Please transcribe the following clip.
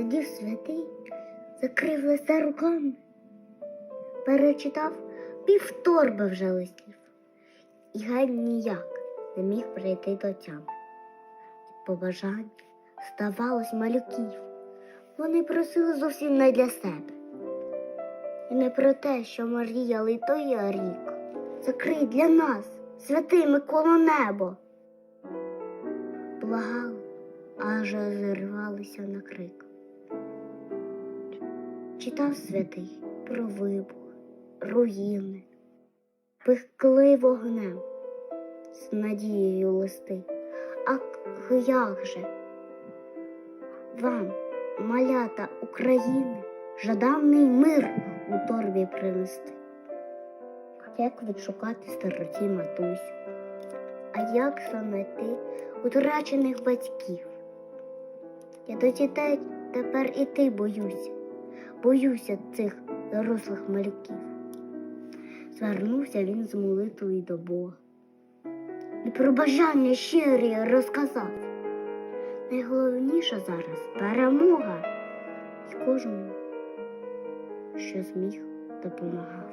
Сидів святий, закрив листа руками, перечитав півторби вже листів, і гай ніяк не міг прийти до тями. Побажань ставалось малюків. Вони просили зовсім не для себе. І не про те, що мріяли той рік. Закрий для нас, святий Микола небо. Благали, аж зірвалися на крик. Читав святий про вибух, руїни, пекли вогнем з надією листи. А як же вам, малята України, жаданий мир у торбі принести? Як відшукати сироті матусю? А як знайти утрачених батьків? Я до дітей тепер іти боюся, боюся цих дорослих малюків. Звернувся він з молитвою до Бога. І про бажання щирі розказав. Найголовніше зараз перемога. І кожному, що зміг, допомагав.